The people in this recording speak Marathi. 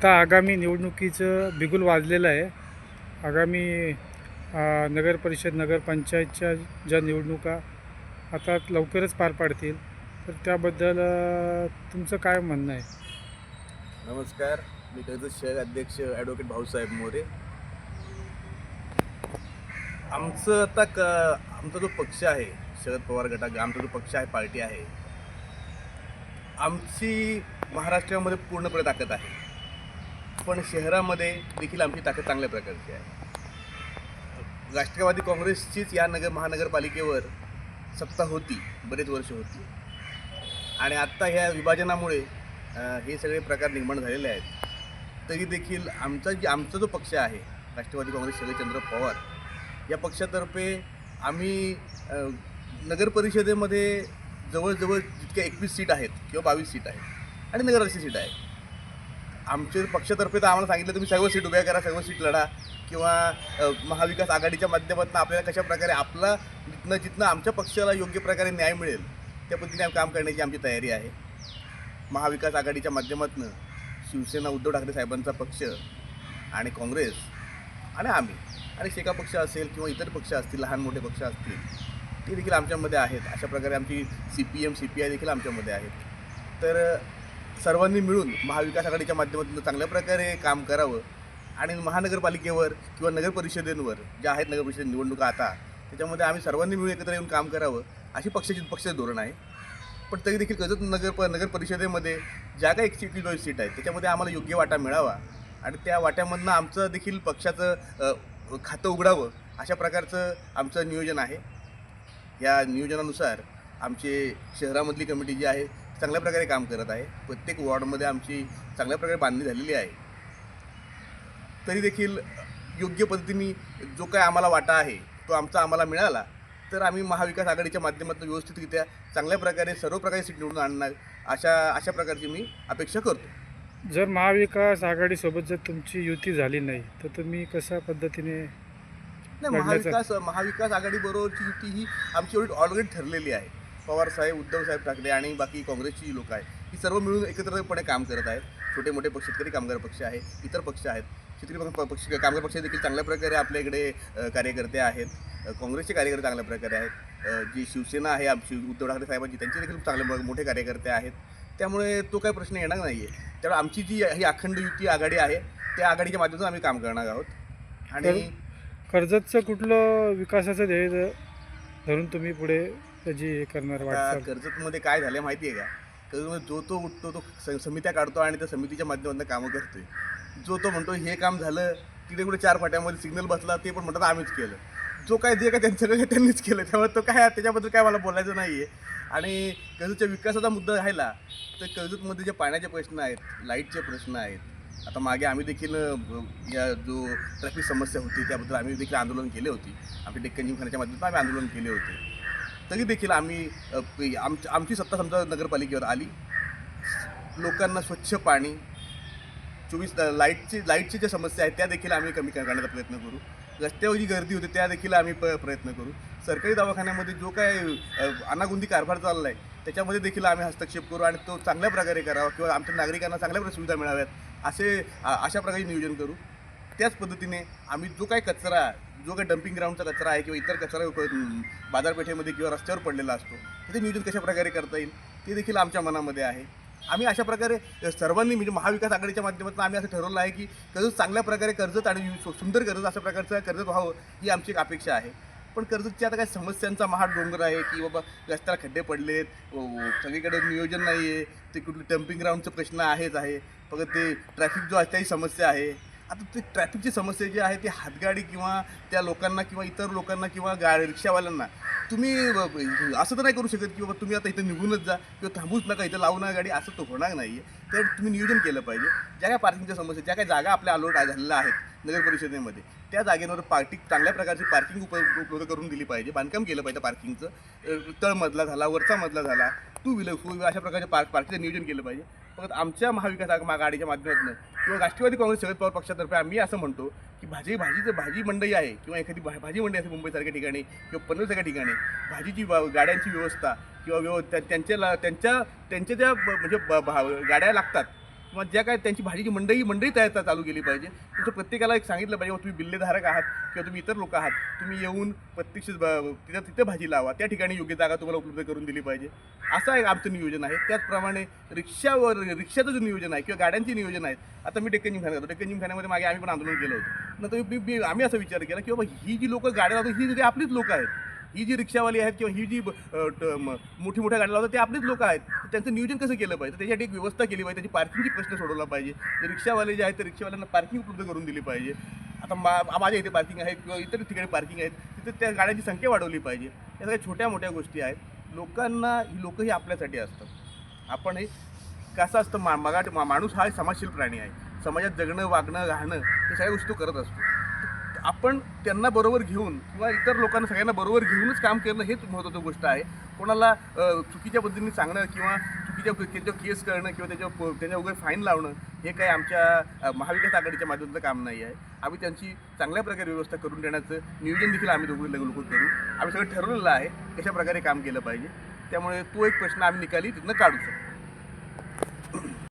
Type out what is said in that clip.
आता आगामी निवडणुकीचं बिगुल वाजलेलं आहे. आगामी नगरपरिषद नगर परिषद नगरपंचायतच्या ज्या निवडणुका आता लवकरच पार पाडतील. तर त्याबद्दल तुमचं काय म्हणणं आहे? नमस्कार. मी कर्जत शहर अध्यक्ष ॲडव्होकेट भाऊसाहेब मोरे. आमचं आता क आमचा जो पक्ष आहे शरद पवार गटा आमचा जो पक्ष आहे पार्टी आहे आमची महाराष्ट्रामध्ये पूर्णपणे ताकद आहे. पण शहरामध्ये देखील आमची ताकद चांगल्या प्रकारची आहे. राष्ट्रवादी काँग्रेसचीच या नगर महानगरपालिकेवर सत्ता होती बरेच वर्ष होती. आणि आत्ता ह्या विभाजनामुळे हे सगळे प्रकार निर्माण झालेले आहेत. तरी देखील आमचा जे आमचा जो पक्ष आहे राष्ट्रवादी काँग्रेस शरदचंद्र पवार या पक्षातर्फे आम्ही नगरपरिषदेमध्ये नगर परिषदेमध्ये जवळजवळ जितक्या एकवीस सीट आहेत किंवा बावीस सीट आहेत आणि नगराची सीट आहे आमचे पक्षातर्फे तर आम्हाला सांगितलं तुम्ही सर्व सीट उभ्या करा सर्व सीट लढा. किंवा महाविकास आघाडीच्या माध्यमातून आपल्याला कशा प्रकारे आपला जिथनं जिथनं आमच्या पक्षाला योग्य प्रकारे न्याय मिळेल त्या पद्धतीने आम्ही काम करण्याची आमची तयारी आहे. महाविकास आघाडीच्या माध्यमातून शिवसेना उद्धव ठाकरे साहेबांचा पक्ष आणि काँग्रेस आणि आम्ही आणि शेका पक्ष असेल किंवा इतर पक्ष असतील लहान मोठे पक्ष असतील ते देखील आमच्यामध्ये आहेत. अशा प्रकारे आमची C P M C P I देखील आमच्यामध्ये आहेत. तर सर्वांनी मिळून महाविकास आघाडीच्या माध्यमातून चांगल्या प्रकारे काम करावं. आणि महानगरपालिकेवर किंवा नगरपरिषदेंवर ज्या आहेत नगरपरिषद निवडणुका आता त्याच्यामध्ये आम्ही सर्वांनी मिळून एकत्र येऊन काम करावं अशी पक्षाची पक्षाचं धोरण आहे. पण तरी देखील कर्जत नगर प नगर परिषदेमध्ये ज्या काही एकशे एकवीस बावीस सीट आहेत त्याच्यामध्ये आम्हाला योग्य वाटा मिळावा. आणि त्या वाट्यामधनं आमचं देखील पक्षाचं खातं उघडावं अशा प्रकारचं आमचं नियोजन आहे. या नियोजनानुसार आमचे शहरामधली कमिटी जी आहे चांगल्या प्रकारे काम करत आहे. प्रत्येक वॉर्डमध्ये आमची चांगल्या प्रकारे बांधणी झालेली आहे. तरी देखील योग्य पद्धतीने जो काय आम्हाला वाटा आहे तो आमचा आम्हाला मिळाला तर आम्ही महाविकास आघाडीच्या माध्यमातून व्यवस्थितरित्या चांगल्या प्रकारे सर्व प्रकारे सीट निवडून आणणार अशा अशा प्रकारची मी अपेक्षा करतो. जर महाविकास आघाडीसोबत जर तुमची युती झाली नाही तर तुम्ही कशा पद्धतीने नाही महाविकास महाविकास आघाडीबरोबरची युती ही आमची एवढी ऑलरेडी ठरलेली आहे. पवार साहेब उद्धव साहेब ठाकरे आणि बाकी काँग्रेसची जी लोक आहेत ही सर्व मिळून एकत्रपणे काम करत आहेत. छोटे मोठे पक्ष शेतकरी कामगार पक्ष आहे इतर पक्ष आहेत. शेतकरी पक्ष कामगार पक्ष देखील चांगल्या प्रकारे आपल्या इकडे कार्यकर्ते आहेत. काँग्रेसचे कार्यकर्ते चांगल्या प्रकारे आहेत. जी शिवसेना आहे आमची उद्धव ठाकरे साहेबांची त्यांचे देखील चांगले मोठे कार्यकर्ते आहेत. त्यामुळे तो काही प्रश्न येणार नाही आहे त्यामुळे आमची जी ही अखंड युती आघाडी आहे त्या आघाडीच्या माध्यमातून आम्ही काम करणार आहोत. आणि कर्जतचं कुठलं विकासाचं ध्येय धरून तुम्ही पुढे त्याची हे करणार आता वाटचाल. कर्जतमध्ये काय झालं माहिती आहे का? कर्जतमध्ये जो तो उठतो तो स- समित्या काढतो आणि त्या समितीच्या माध्यमातून कामं करतोय. जो तो म्हणतो हे काम झालं तिकडे कुठे चार फाट्यामध्ये सिग्नल बसला ते पण म्हणतात आम्हीच केलं. जो काय जे काय त्यांचं त्यांनीच केलं. त्यामुळे तो काय त्याच्याबद्दल काय मला बोलायचं नाही आहे आणि कर्जतच्या विकासाचा मुद्दा राहिला तर कर्जतमध्ये जे पाण्याचे प्रश्न आहेत लाईटचे प्रश्न आहेत आता मागे आम्ही देखील अ, या जो ट्रॅफिक समस्या होती त्याबद्दल आम्ही देखील आंदोलन केले होती. आमच्या डेक्कन जिमखान्याच्या माध्यमातून आम्ही आंदोलन केले होते. तरी देखील आम्ही आमची आमची सत्ता समजा नगरपालिकेवर आली लोकांना स्वच्छ पाणी चोवीस लाईटची लाईटची ज्या समस्या आहेत त्या देखील आम्ही कमी करण्याचा प्रयत्न करू. रस्त्यावर जी गर्दी होते त्या देखील आम्ही प प्रयत्न करू. सरकारी दवाखान्यामध्ये जो काय अनागुंदी कारभार चालला आहे त्याच्यामध्ये देखील आम्ही हस्तक्षेप करू आणि तो चांगल्या प्रकारे करावा किंवा आमच्या नागरिकांना चांगल्या प्रकारे सुविधा मिळाव्यात असे अशा प्रकारे नियोजन करू. त्याच पद्धतीने आम्ही जो काही कचरा जो काही डम्पिंग ग्राउंडचा कचरा आहे किंवा इतर कचरा बाजारपेठेमध्ये किंवा रस्त्यावर पडलेला असतो त्याचे नियोजन कशा प्रकारे करता येईल ते देखील आमच्या मनामध्ये आहे. आम्ही अशा प्रकारे सर्वांनी म्हणजे महाविकास आघाडीच्या माध्यमातून आम्ही असं ठरवलं आहे की कर्ज चांगल्या प्रकारे कर्जत आणि सुंदर कर्जत अशा प्रकारचं कर्जत व्हावं ही आमची एक अपेक्षा आहे. पण कर्जतची आता काही समस्यांचा महाड डोंगर आहे की बाबा रस्त्याला खड्डे पडलेत सगळीकडे नियोजन नाही आहे ते कुठलं डम्पिंग ग्राउंडचा प्रश्न आहेच आहे. फक्त ते ट्रॅफिक जो आहे समस्या आहे. आता ते ट्रॅफिकची समस्या जी आहे ती हातगाडी किंवा त्या लोकांना किंवा इतर लोकांना किंवा गा रिक्षावाल्यांना तुम्ही असं तर नाही करू शकत की बाबा तुम्ही आता इथं निघूनच जा किंवा थांबूच नका इथं लावू नका गाडी असं तर होणार नाही आहे तर तुम्ही नियोजन केलं पाहिजे. ज्या काय पार्किंगच्या समस्या ज्या काय जागा आपल्या अलोट झालेल्या आहेत नगर परिषदेमध्ये त्या जागेवर पार्किंग चांगल्या प्रकारची पार्किंग उप उपलब्ध करून दिली पाहिजे. बांधकाम केलं पाहिजे पार्किंगचं. तळमधला झाला वरचा मधला झाला टू व्हीलर फोर व्हीलर अशा प्रकारच्या पार्क पार्किंगचं नियोजन केलं पाहिजे. फक्त आमच्या महाविकास आघाडीच्या माध्यमातून किंवा राष्ट्रवादी काँग्रेस शरद पवार पक्षातर्फे आम्ही असं म्हणतो की भाजी भाजीचं भाजी मंडई आहे किंवा एखादी भा- भाजी मंडई असेल मुंबईसारख्या ठिकाणी किंवा पनवेलसारख्या ठिकाणी भाजीची गाड्यांची व्यवस्था किंवा व्यव त्यांच्या त्यांच्या त्यांच्या ज्या ब- म्हणजे ब- भा- गाड्या लागतात किंवा ज्या काय त्यांची भाजीची मंडई मंडई तयार चालू केली पाहिजे. तुमचं प्रत्येकाला एक सांगितलं पाहिजे तुम्ही बिल्लेधारक आहात किंवा तुम्ही इतर लोक आहात. तुम्ही येऊन प्रत्यक्ष तिथं तिथं भाजी लावा. त्या ठिकाणी योग्य जागा तुम्हाला उपलब्ध करून दिली पाहिजे. असं एक आमचं नियोजन आहे. त्याचप्रमाणे रिक्षावर रिक्षाचं जे नियोजन आहे किंवा गाड्यांचे नियोजन आहेत आता मी डेक्कन जिमखाना करतो डेक्कन जिमखान्यामध्ये मागे आम्ही पण आंदोलन केलं होतं. नंतर आम्ही असा विचार केला की बाबा ही जी लोक गाड्या लावतात ही सगळी आपलीच लोक आहेत ही जी रिक्षावाली आहेत किंवा ही जी ब- ट- म- मोठी मोठ्या गाड्या लावतात ते आपलीच लोक आहेत. त्यांचं नियोजन कसं केलं पाहिजे? तर त्याच्यासाठी एक व्यवस्था केली पाहिजे त्याची पार्किंगची प्रश्न सोडवला पाहिजे. रिक्षावाले जे आहेत ते रिक्षावाल्यांना पार्किंग उपलब्ध करून दिली पाहिजे. आता मा माझ्या इथे पार्किंग आहे किंवा इतर ठिकाणी पार्किंग आहेत तिथे त्या गाड्यांची संख्या वाढवली पाहिजे. या सगळ्या छोट्या मोठ्या गोष्टी आहेत. लोकांना ही लोक ही आपल्यासाठी असतात. आपण हे कसं असतं मा मगाट मा- माणूस हा समाजशील प्राणी आहे. समाजात जगणं वागणं राहणं हे सगळ्या गोष्टी तो करत असतो. आपण त्यांना बरोबर घेऊन किंवा इतर लोकांना सगळ्यांना बरोबर घेऊनच काम करणं हेच महत्त्वाची गोष्ट आहे. कोणाला चुकीच्या पद्धतीने सांगणं किंवा चुकीच्या त्याच्यावर केस करणं किंवा त्याच्यावर त्याच्या वगैरे फाईन लावणं हे काही आमच्या महाविकास आघाडीच्या माध्यमातलं काम नाही आहे. आम्ही त्यांची चांगल्या प्रकारे व्यवस्था करून देण्याचं नियोजन देखील आम्ही दोघं लोक करू. आम्ही सगळं ठरवलेलं आहे कशा प्रकारे काम केलं पाहिजे. त्यामुळे तो एक प्रश्न आम्ही निकाली तिथनं काढू शकतो.